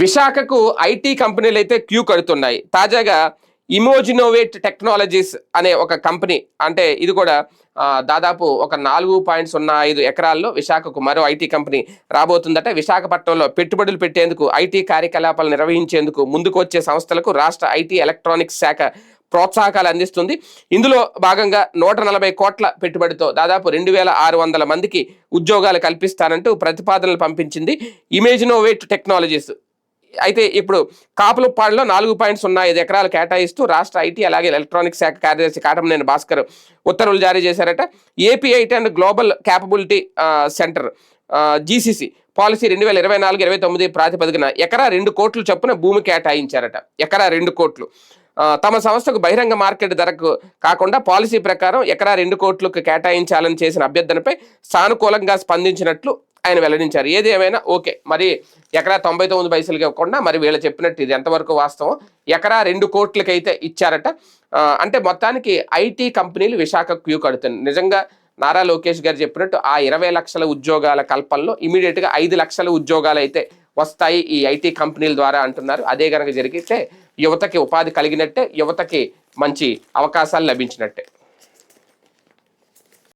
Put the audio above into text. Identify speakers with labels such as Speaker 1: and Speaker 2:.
Speaker 1: విశాఖకు ఐటీ కంపెనీలు అయితే క్యూ కడుతున్నాయి. తాజాగా ఇమోజినోవేట్ టెక్నాలజీస్ అనే ఒక కంపెనీ అంటే ఇది కూడా దాదాపు ఒక నాలుగు పాయింట్ సున్నా ఐదు ఎకరాల్లో విశాఖకు మరో ఐటీ కంపెనీ రాబోతుందట. విశాఖపట్నంలో పెట్టుబడులు పెట్టేందుకు ఐటీ కార్యకలాపాలు నిర్వహించేందుకు ముందుకు వచ్చే సంస్థలకు రాష్ట్ర ఐటీ ఎలక్ట్రానిక్స్ శాఖ ప్రోత్సాహకాలు అందిస్తుంది. ఇందులో భాగంగా నూట నలభై కోట్ల పెట్టుబడితో దాదాపు రెండు వేల ఆరు వందల మందికి ఉద్యోగాలు కల్పిస్తానంటూ ప్రతిపాదనలు పంపించింది ఇమేజినోవేట్ టెక్నాలజీస్. అయితే ఇప్పుడు కాపులపాడులో నాలుగు పాయింట్ సున్నా ఐదు ఎకరాలు కేటాయిస్తూ రాష్ట్ర ఐటీ అలాగే ఎలక్ట్రానిక్ శాఖ కార్యదర్శి కాటమనేని భాస్కర్ ఉత్తర్వులు జారీ చేశారట. AP IT and global capability centre GCC policy రెండు వేల ఇరవై నాలుగు ఇరవై తొమ్మిది ప్రాతిపదికన ఎకరా రెండు కోట్లు చొప్పున భూమి కేటాయించారట. ఎకరా రెండు కోట్లు. తమ సంస్థకు బహిరంగ మార్కెట్ ధరకు కాకుండా పాలసీ ప్రకారం ఎకరా రెండు కోట్లకు కేటాయించాలని చేసిన అభ్యర్థనపై సానుకూలంగా స్పందించినట్లు ఆయన వెల్లడించారు. ఏది ఏమైనా ఓకే. మరి ఎకరా తొంభై తొమ్మిది పైసలకి ఇవ్వకుండా మరి వీళ్ళు చెప్పినట్టు ఇది ఎంతవరకు వాస్తవం? ఎకరా రెండు కోట్లకైతే ఇచ్చారట. అంటే మొత్తానికి ఐటీ కంపెనీలు విశాఖ క్యూ కడుతుంది నిజంగా నారా లోకేష్ గారు చెప్పినట్టు ఆ ఇరవై లక్షల ఉద్యోగాల కల్పనలో ఇమీడియట్గా ఐదు లక్షల ఉద్యోగాలు అయితే వస్తాయి ఈ ఐటీ కంపెనీల ద్వారా అంటున్నారు. అదే కనుక జరిగితే యువతకి ఉపాధి కలిగినట్టే యువతకి మంచి అవకాశాలు లభించినట్టే.